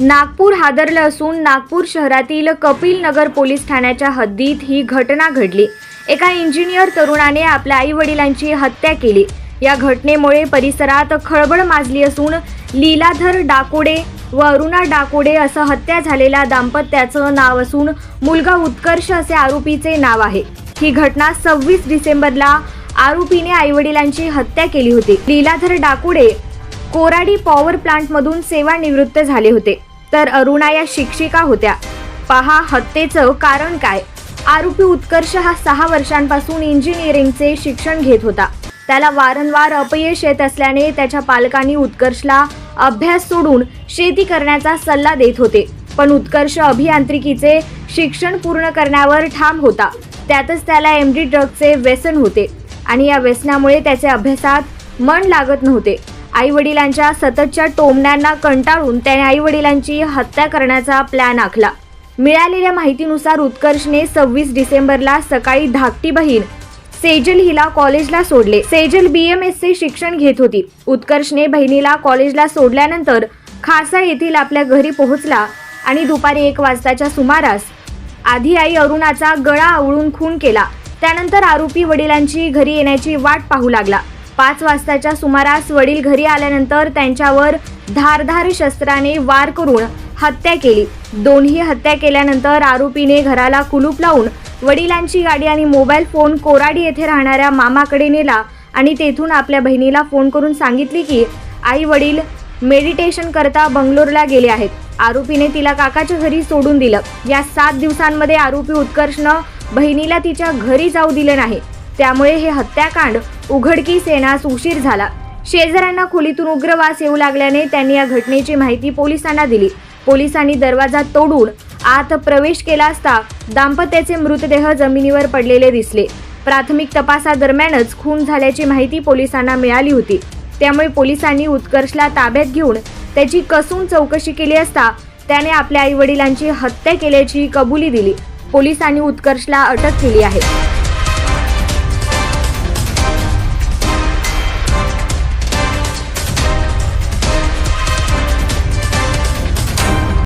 नागपूर हादरलं असून नागपूर शहरातील कपिल नगर पोलीस ठाण्याच्या हद्दीत ही घटना घडली. एका इंजिनियर तरुणाने आपल्या आई वडिलांची हत्या केली. या घटनेमुळे परिसरात खळबळ माजली असून लीलाधर डाकोडे व अरुणा डाकोडे असं हत्या झालेल्या दाम्पत्याचं नाव असून मुलगा उत्कर्ष असे आरोपीचे नाव आहे. ही घटना सव्वीस डिसेंबरला आरोपीने आईवडिलांची हत्या केली होती. लीलाधर डाकोडे कोराडी पॉवर प्लांटमधून सेवानिवृत्त झाले होते. तर अरुणा या शिक्षिका होत्या. पहा हत्येचं कारण काय? आरोपी उत्कर्ष हा सहा वर्षांपासून इंजिनिअरिंगचे शिक्षण घेत होता. त्याला वारंवार अपयश येत असल्याने त्याच्या पालकांनी उत्कर्षला अभ्यास सोडून शेती करण्याचा सल्ला देत होते. पण उत्कर्ष अभियांत्रिकीचे शिक्षण पूर्ण करण्यावर ठाम होता. त्यातच त्याला एम डी ड्रगचे व्यसन होते आणि या व्यसनामुळे त्याचे अभ्यासात मन लागत नव्हते. आई वडिलांच्या सततच्या टोमण्यांना कंटाळून त्याने आई वडिलांची हत्या करण्याचा प्लॅन आखला. मिळालेल्या माहितीनुसार उत्कर्षने सव्वीस डिसेंबरला सकाळी धाकटी बहीण सेजल हिला कॉलेजला सोडले. सेजल बी एम एसचे शिक्षण घेत होती. उत्कर्षने बहिणीला कॉलेजला सोडल्यानंतर खासा येथील आपल्या घरी पोहोचला आणि दुपारी एक वाजताच्या सुमारास आधी आई अरुणाचा गळा आवळून खून केला. त्यानंतर आरोपी वडिलांची घरी येण्याची वाट पाहू लागला. पाच वाजताच्या सुमारास वडील घरी आल्यानंतर त्यांच्यावर धारधार शस्त्राने वार करून हत्या केली. दोन्ही हत्या केल्यानंतर आरोपीने घराला कुलूप लावून वडिलांची गाडी आणि मोबाईल फोन कोराडी येथे राहणाऱ्या मामाकडे नेला आणि तेथून आपल्या बहिणीला फोन करून सांगितले की आई वडील मेडिटेशन करता बंगलोरला गेले आहेत. आरोपीने तिला काकाच्या घरी सोडून दिलं. या सात दिवसांमध्ये आरोपी उत्कर्षनं बहिणीला तिच्या घरी जाऊ दिले नाही. त्यामुळे हे हत्याकांड उघडकीस येण्यास उशीर झाला. शेजाऱ्यांना खोलीतून उग्र वास येऊ लागल्याने त्यांनी या घटनेची माहिती पोलिसांना दिली. पोलिसांनी दरवाजा तोडून आत प्रवेश केला असता दाम्पत्याचे मृतदेह जमिनीवर पडलेले दिसले. प्राथमिक तपासादरम्यानच खून झाल्याची माहिती पोलिसांना मिळाली होती. त्यामुळे पोलिसांनी उत्कर्षला ताब्यात घेऊन त्याची कसून चौकशी केली असता त्याने आपल्या आई वडिलांची हत्या केल्याची कबुली दिली. पोलिसांनी उत्कर्षला अटक केली आहे.